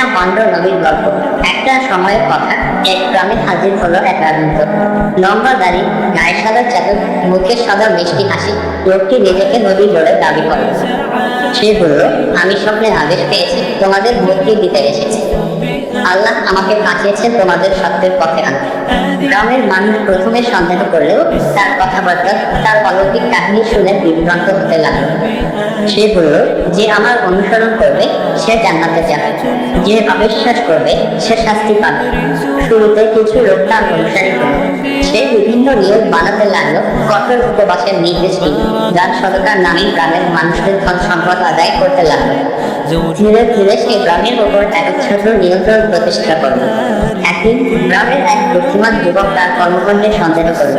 এটা ভণ্ড নবীর গল্প। একটা সময়ের কথা, এক গ্রামে হাজির হলো এক রাজন্ত লম্বা দাড়ি, গায়ে সাদা চাদর, মুখে সাদা মিষ্টি হাসি, লোকটি নিজেকে নবী বলে দাবি করে। সে বলল, আমি স্বপ্নে আদেশ পেয়েছি, তোমাদের মুক্তি দিতে এসেছি। আল্লাহ আমাকে পাঠিয়েছেন তোমাদের সত্যের পথে আনতে। গ্রামের মানুষ প্রথমে সন্দেহ করলেও তার কথাবার্তা, তার অলৌকিক কাহিনী শুনে বিভ্রান্ত হতে লাগল। সে বলল, যে আমার অনুসরণ করবে, সে জান্নাতে যাবে। যে অবিশ্বাস করবে, সে শাস্তি পাবে। শুরুতে কিছু লোক তার অনুসারী হলো। সে বিভিন্ন নিয়ম বানাতে লাগল, কঠোর উপবাসের নির্দেশ দিল যার সরকার নামে গ্রামের মানুষদের ধন সম্পদ আদায় করতে লাগল। ধীরে ধীরে সে গ্রামের উপর এক ছোট নিয়ন্ত্রণ প্রতিষ্ঠা করল। একদিন গ্রামের এক বুদ্ধিমান যুবক তার কর্মকাণ্ডে সন্দেহ করল।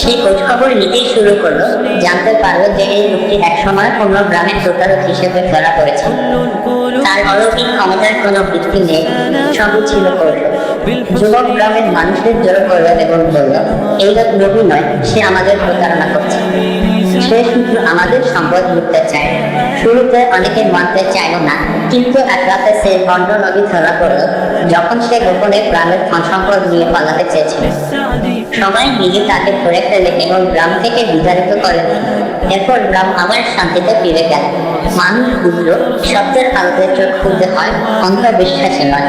সেই খোঁজ খবর নিতেই শুরু করল। জানতে পারল যে এই লোকটি একসময় কোনো গ্রামের প্রতারক হিসেবে ধরা পড়েছে। তার অলৌকিক ক্ষমতার কোনো ভিত্তি নেই। সবই ছিল কৌশল যুবক গ্রামের মানুষদের জড়ো করল এবং বলল, এই লোক নয়, সে আমাদের প্রতারণা করছে। সে শুধু আমাদের সম্পদ লুটতে চায়। শুরুতে অনেকে মানতে চাইল না, কিন্তু এক রাতে সে ভণ্ড নদী ধরা পড়ল, যখন সে গোপনে গ্রামের ধন সম্পদ নিয়ে পালাতে চেয়েছিল। সবাই মিলে তাকে ধরে ফেলে এবং গ্রাম থেকে বিতাড়িত করে এরপর গ্রাম আবার শান্তিতে ফিরে গেল। মানুষ বুঝল, সত্যের আলোতে চোখ খুলতে হয়, অন্ধবিশ্বাসে নয়।